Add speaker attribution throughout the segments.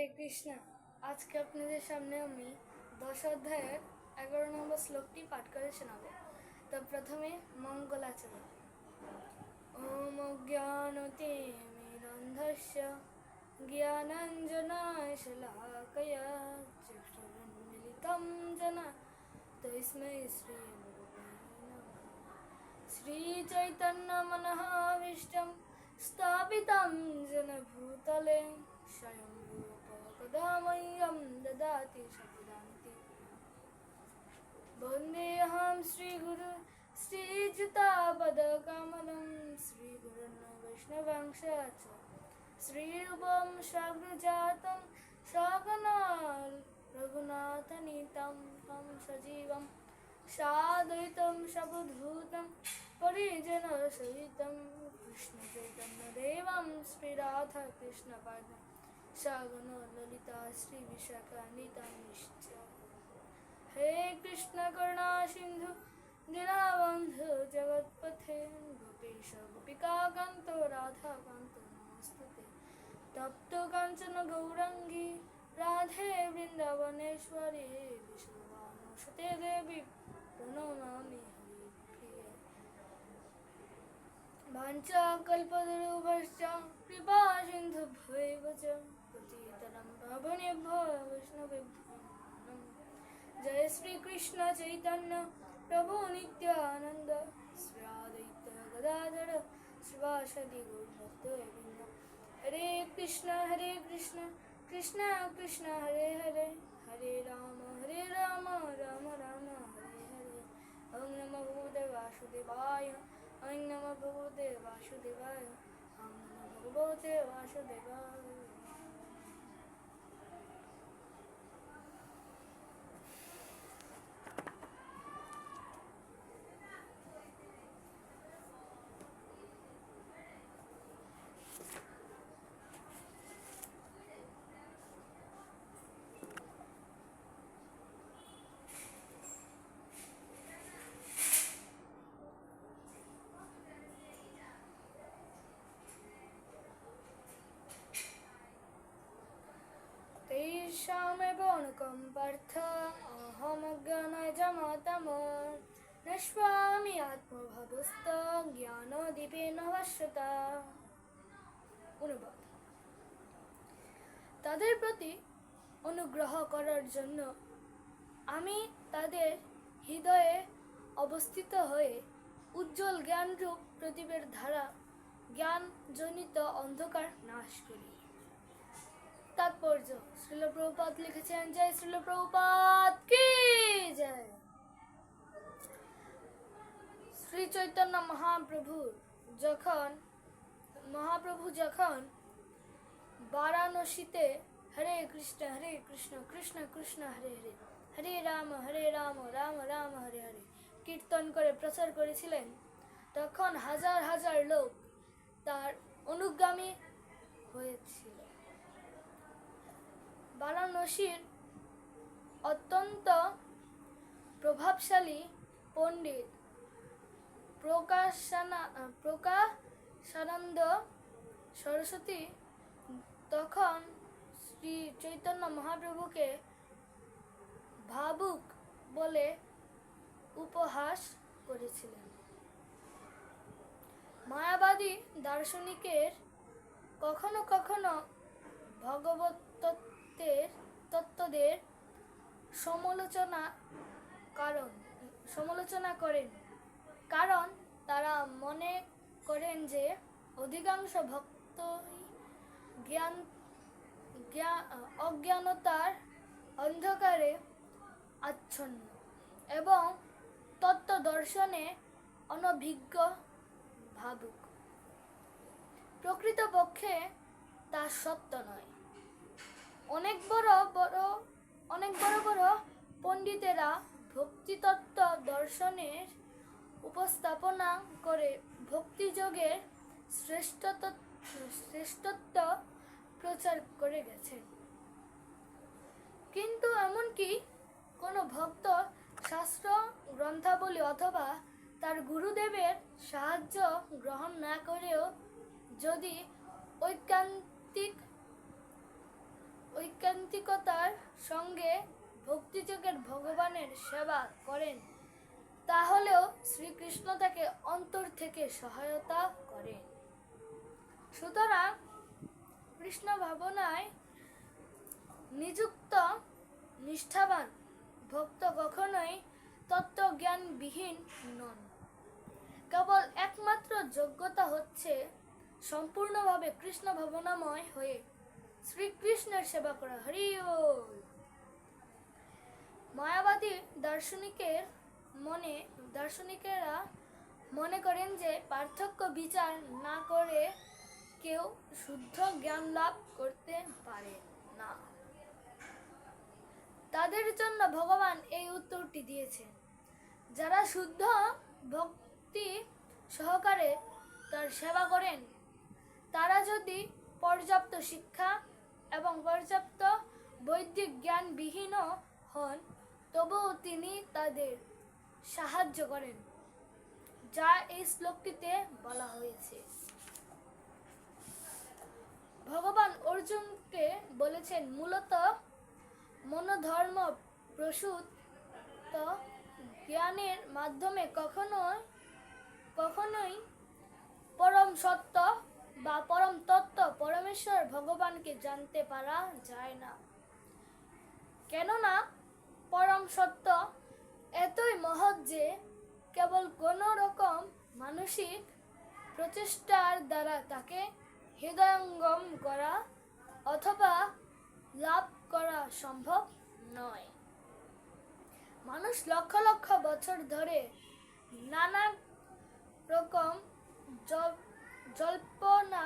Speaker 1: হরে কৃষ্ণা আজকে আপনাদের সামনে আমি দশ অধ্যায়ের এগারো নম্বর শ্লোকটি পাঠ করে শোনাব তো প্রথমে মঙ্গলাচরণ ওম জ্ঞানতে মেরন্ধস্য জ্ঞানাঞ্জনায় শলাকয়া চক্ষুরুন্মিলিতম জনা তৈস্মৈ শ্রী শ্রীচৈতন্যমনঃ স্থাপিতম জনভূতলে স্বয়ং सदा मह्यं ददाति शब्दान्ति वन्देऽहं श्रीगुरु श्रीजितापदकमलं श्रीगुरुन् वैष्णवांश च श्रीरूपं शग्रजातं शगना रघुनाथनीतं तं सजीवं सादयितं शबधूतं परिजनसहितं कृष्णचैतन्यदेवं श्रीराधाकृष्णपादम् সাগন ললিতা শ্রী বিশাখা নিতা হে কৃষ্ণ করুণা সিন্ধু দীনাবন্ধু জগৎপথে গোপেশ গোপিকাকান্ত রাধাকান্ত নমস্তুতে তপ্ত কাঞ্চন গৌরাঙ্গী রাধে বৃন্দাবনেশ্বরী বিষ্ণু সতে দেবী প্রণমামি मञ्चाकल्पतरूपश्च कृपासिन्धुभैव च पतितनं पावनेभ्यो वैष्णवेभ्यो जय श्रीकृष्ण चैतन्य प्रभु नित्यानन्द श्रीदित्य गदाधर श्रीवासदि गुरुभक्तवृन्द हरे कृष्ण हरे कृष्ण कृष्ण कृष्ण हरे हरे हरे राम हरे राम राम राम हरे हरे ॐ नमो भूतवासुदेवाय ঐ নম ভগবতে বাসুদেবায় ঐ নম ভগবতে বাসুদেবায় নশ্বামি অনুবাদ তাদের প্রতি অনুগ্রহ করার জন্য আমি তাদের হৃদয়ে অবস্থিত হয়ে উজ্জ্বল জ্ঞানরূপ প্রদীপের ধারা জ্ঞানজনিত অন্ধকার নাশ করি তাৎপর্য শ্রীল প্রভুপাত লিখেছেন জয় শ্রীল প্রভুপাত কি জয় শ্রী চৈতন্য মহাপ্রভু যখন মহাপ্রভু যখন বারাণসীতে হরে কৃষ্ণ হরে কৃষ্ণ কৃষ্ণ কৃষ্ণ হরে হরে হরে রাম হরে রাম রাম রাম হরে হরে কীর্তন করে প্রচার করেছিলেন তখন হাজার হাজার লোক তার অনুগামী হয়েছিল বারাণসীর অত্যন্ত প্রভাবশালী পণ্ডিত প্রকাশানা প্রকাশানন্দ সরস্বতী তখন শ্রী চৈতন্য মহাপ্রভুকে ভাবুক বলে উপহাস করেছিলেন মায়াবাদী দার্শনিকের কখনো কখনো ভগবত তত্ত্বের তত্ত্বদের সমালোচনা কারণ সমালোচনা করেন কারণ তারা মনে করেন যে অধিকাংশ ভক্ত জ্ঞান অজ্ঞানতার অন্ধকারে আচ্ছন্ন এবং তত্ত্ব দর্শনে অনভিজ্ঞ ভাবুক প্রকৃতপক্ষে তা সত্য নয় অনেক বড় বড় অনেক বড় বড় পণ্ডিতেরা ভক্তিতত্ত্ব দর্শনের উপস্থাপনা করে ভক্তিযোগের শ্রেষ্ঠত শ্রেষ্ঠত্ব প্রচার করে গেছেন কিন্তু এমনকি কোনো ভক্ত শাস্ত্র গ্রন্থাবলী অথবা তার গুরুদেবের সাহায্য গ্রহণ না করেও যদি ঐকান্তিক সঙ্গে ভক্তিযোগের ভগবানের সেবা করেন তাহলেও শ্রীকৃষ্ণ তাকে অন্তর থেকে সহায়তা করেন সুতরাং কৃষ্ণ ভাবনায় নিযুক্ত নিষ্ঠাবান ভক্ত কখনোই তত্ত্বজ্ঞানবিহীন নন কেবল একমাত্র যোগ্যতা হচ্ছে সম্পূর্ণভাবে কৃষ্ণ ভাবনাময় হয়ে শ্রীকৃষ্ণের সেবা করা হরি মায়াবাদী দার্শনিকের মনে দার্শনিকেরা মনে করেন যে পার্থক্য বিচার না করে কেউ শুদ্ধ জ্ঞান লাভ করতে পারে না তাদের জন্য ভগবান এই উত্তরটি দিয়েছেন যারা শুদ্ধ ভক্তি সহকারে তার সেবা করেন তারা যদি পর্যাপ্ত শিক্ষা এবং পর্যাপ্ত বৈদিক জ্ঞান বিহীন হন তবুও তিনি তাদের সাহায্য করেন যা এই শ্লোকটিতে বলা হয়েছে ভগবান অর্জুনকে বলেছেন মূলত মনোধর্ম প্রসূত জ্ঞানের মাধ্যমে কখনোই কখনোই পরম সত্য বা পরম তত্ত্ব পরমেশ্বর ভগবানকে জানতে পারা যায় না কেননা পরম সত্য এতই মহৎ যে কেবল কোনো রকম মানসিক প্রচেষ্টার দ্বারা তাকে হৃদয়ঙ্গম করা অথবা লাভ করা সম্ভব নয় মানুষ লক্ষ লক্ষ বছর ধরে নানা রকম জল্পনা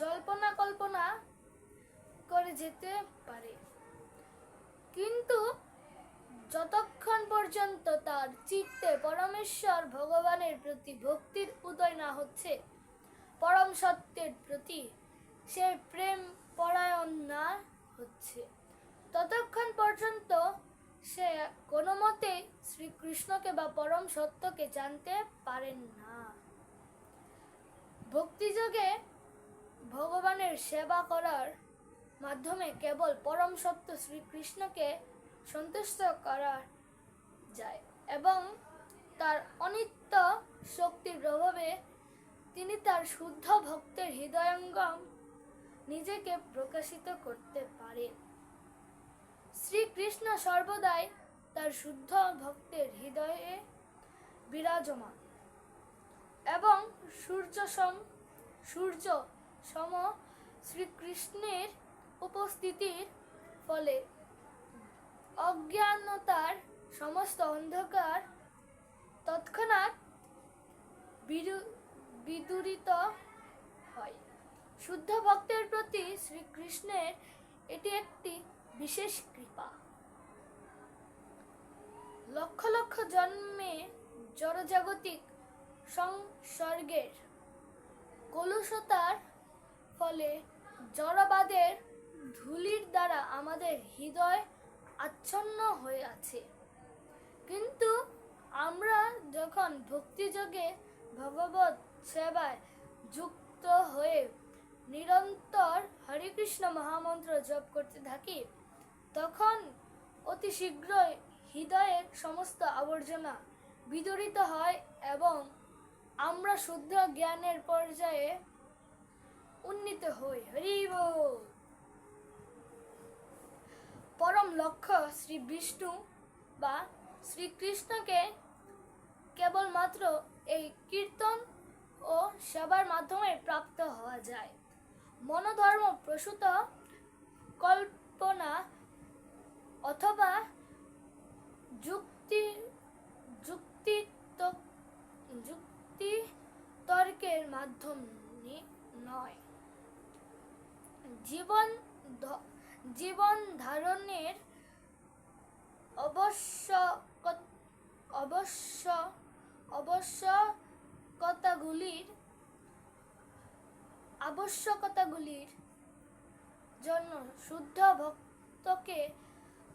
Speaker 1: জল্পনা কল্পনা করে যেতে পারে কিন্তু যতক্ষণ পর্যন্ত তার চিত্তে পরমেশ্বর ভগবানের প্রতি ভক্তির উদয় না হচ্ছে পরম সত্যের প্রতি সে প্রেম পরায়ণ না হচ্ছে ততক্ষণ পর্যন্ত সে কোনো মতে শ্রীকৃষ্ণকে বা পরম সত্যকে জানতে পারেন না ভক্তিযোগে ভগবানের সেবা করার মাধ্যমে কেবল পরম সত্য শ্রীকৃষ্ণকে সন্তুষ্ট করা যায় এবং তার অনিত্য শক্তির প্রভাবে তিনি তার শুদ্ধ ভক্তের হৃদয়ঙ্গম নিজেকে প্রকাশিত করতে পারেন শ্রীকৃষ্ণ সর্বদাই তার শুদ্ধ ভক্তের হৃদয়ে বিরাজমান এবং সূর্য সম সূর্য সম শ্রীকৃষ্ণের উপস্থিতির ফলে অজ্ঞানতার সমস্ত অন্ধকার তৎক্ষণাৎ বিদুরিত হয় শুদ্ধ ভক্তের প্রতি শ্রীকৃষ্ণের এটি একটি বিশেষ কৃপা লক্ষ লক্ষ জন্মে জড়জাগতিক সংসর্গের কলুষতার ফলে জড়বাদের ধুলির দ্বারা আমাদের হৃদয় আচ্ছন্ন হয়ে আছে কিন্তু আমরা যখন ভক্তিযোগে ভগবত সেবায় যুক্ত হয়ে নিরন্তর হরিকৃষ্ণ মহামন্ত্র জপ করতে থাকি তখন অতি শীঘ্রই হৃদয়ের সমস্ত আবর্জনা বিদরিত হয় এবং আমরা শুদ্ধ জ্ঞানের পর্যায়ে উন্নীত হই হরি পরম লক্ষ্য শ্রী বিষ্ণু বা শ্রীকৃষ্ণকে কেবলমাত্র এই কীর্তন ও সেবার মাধ্যমে প্রাপ্ত হওয়া যায় মনোধর্ম প্রসূত কল্পনা অথবা যুক্তি যুক্তি যুক্তি তর্কের মাধ্যমে নয় জীবন জীবন ধারণের অবশ্য অবশ্য আবশ্যকতাগুলির আবশ্যকতাগুলির জন্য শুদ্ধ ভক্তকে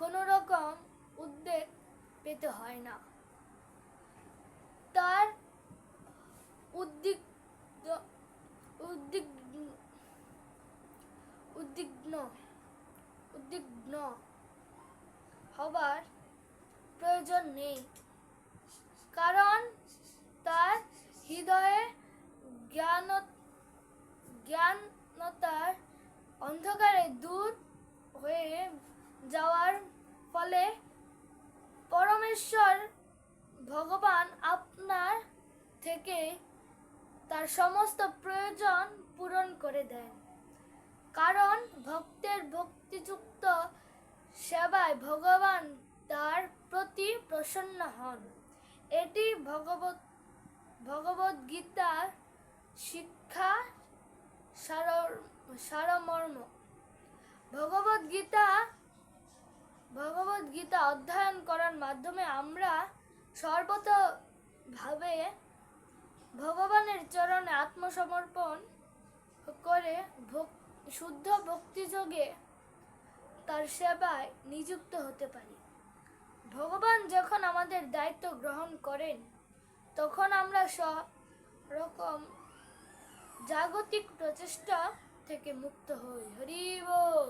Speaker 1: কোনো রকম উদ্বেগ পেতে হয় না তার উদ্বিগ উদ্বিগ্ন উদ্বিগ্ন উদ্বিগ্ন হবার প্রয়োজন নেই কারণ তার হৃদয়ে জ্ঞান জ্ঞানতার অন্ধকারে দূর হয়ে যাওয়ার ফলে পরমেশ্বর ভগবান আপনার থেকে তার সমস্ত প্রয়োজন পূরণ করে দেন কারণ ভক্তের ভক্তিযুক্ত ভক্ত সেবায় ভগবান তার প্রতি প্রসন্ন হন এটি ভগবত ভগবত গীতার শিক্ষা সারমর্ম ভগবত গীতা ভগবত গীতা অধ্যয়ন করার মাধ্যমে আমরা সর্বতভাবে ভগবানের চরণে আত্মসমর্পণ করে শুদ্ধ ভক্তিযোগে তার সেবায় নিযুক্ত হতে পারি ভগবান যখন আমাদের দায়িত্ব গ্রহণ করেন তখন আমরা সব রকম জাগতিক প্রচেষ্টা থেকে মুক্ত হই হরি বল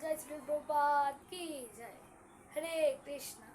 Speaker 1: জয় শ্রী প্রপাত কি জয় হরে কৃষ্ণ